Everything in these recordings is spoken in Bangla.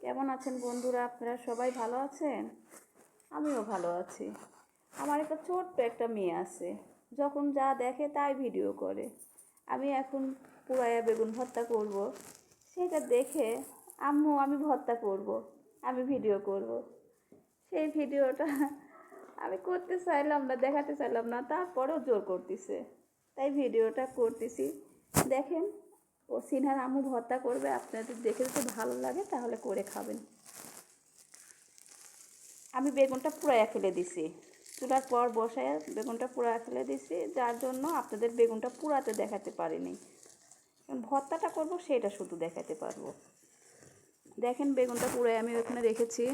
কেমন আছেন বন্ধুরা? আপনারা সবাই ভালো আছেন? আমিও ভালো আছি। আমার একটা ছোট্ট একটা মেয়ে আছে। যখন যা দেখে তাই ভিডিও করে। আমি এখন পুরাইয়া বেগুন ভর্তা করব। সেটা দেখে, আম্মু, আমি ভর্তা করব। আমি ভিডিও করব। সেই ভিডিওটা আমি করতে চাইলাম না, দেখাতে চাইলাম না, তারপরেও জোর করতেছে। তাই ভিডিওটা করতেছি। দেখেন ও সিনহার আম্মু ভর্তা করবে, আপনাদের দেখে যদি ভালো লাগে তাহলে করে খাবেন। আমি বেগুনটা পুরাইয়া ফেলে দিছি। চুলার পর বসায় বেগুনটা পুরাইয়া ফেলে দিছি, যার জন্য আপনাদের বেগুনটা পুরাতে দেখাতে পারিনি। ভর্তাটা করব, সেটা শুধু দেখাতে পারব। দেখেন বেগুনটা পুরাই আমি ওখানে রেখেছি।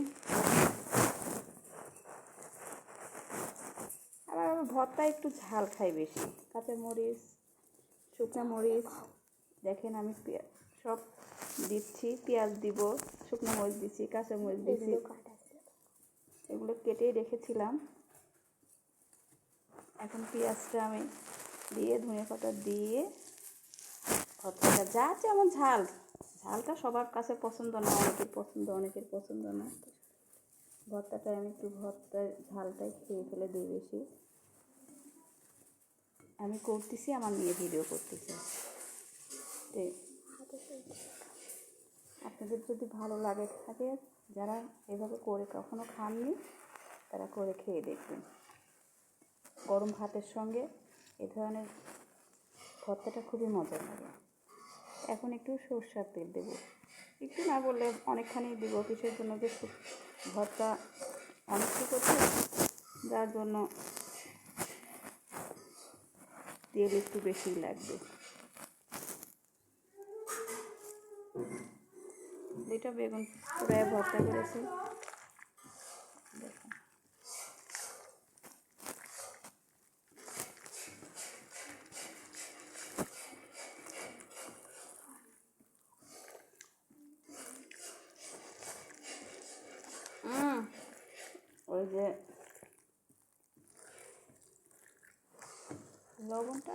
আবার আমি ভর্তা একটু ঝাল খাই বেশি। কাঁচা মরিচ শুকনো মরিচ দেখেন আমি সব দিচ্ছি পেঁয়াজ দিব শুকনো মরিচ দিচ্ছি কাঁচা মরিচ দিচ্ছি। এগুলো কেটেই রেখেছিলাম। এখন পেঁয়াজটা আমি দিয়ে ধনে পাতা দিয়ে ভর্তাটা যা আছে যেমন ঝাল। ঝালটা সবার কাছে পছন্দ না অনেকের পছন্দ অনেকের পছন্দ না। ভর্তাটা আমি একটু ভর্তা ঝালটাই খেয়ে ফেলে দিই বেশি। আমি করতেছি আমার মেয়ে ভিডিও করতেছে। তো আপনাদের যদি ভালো লাগে থাকে, যারা এভাবে করে কখনো খাননি, তারা করে খেয়ে দেখবেন। গরম ভাতের সঙ্গে এ ধরনের ভর্তাটা খুবই মজা লাগে। এখন একটু সরষার তেল দেবো। একটু না বললে অনেকখানি দেবো কিসের জন্য যে ভর্তা অনেকটা করছে। যার জন্য তেল একটু বেশি লাগবে। এটা বেগুন পুরাই ভর্তা করেছি। ওই যে লবণটা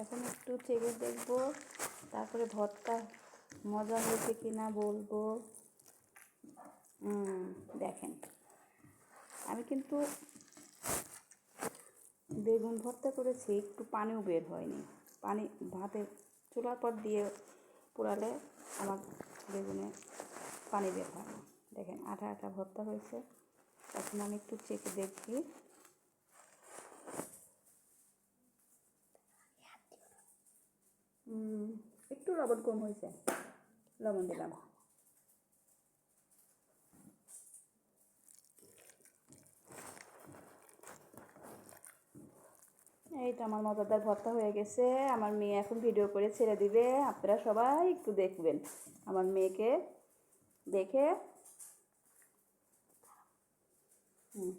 এখন একটু চেখে দেখব তারপরে ভর্তা মজা হয়েছে কি না বলব? দেখেন। আমি কিন্তু বেগুন ভর্তা করেছি, একটু পানিও বের হয়নি। পানি ভাতে চুলার পর দিয়ে পোড়ালে আমার বেগুনে পানি বের হয় না। দেখেন, আঠা আঠা ভর্তা হয়েছে। এখন আমি একটু চেখে দেখি। একটু লবণ কম হয়েছে। লবণ দিলাম। এই তো আমার মজাদার ভর্তা হয়ে গেছে। আমার মেয়ে এখন ভিডিও করে ছেড়ে দিবে। আপনারা সবাই একটু দেখবেন। আমার মেয়েকে দেখে। হুম।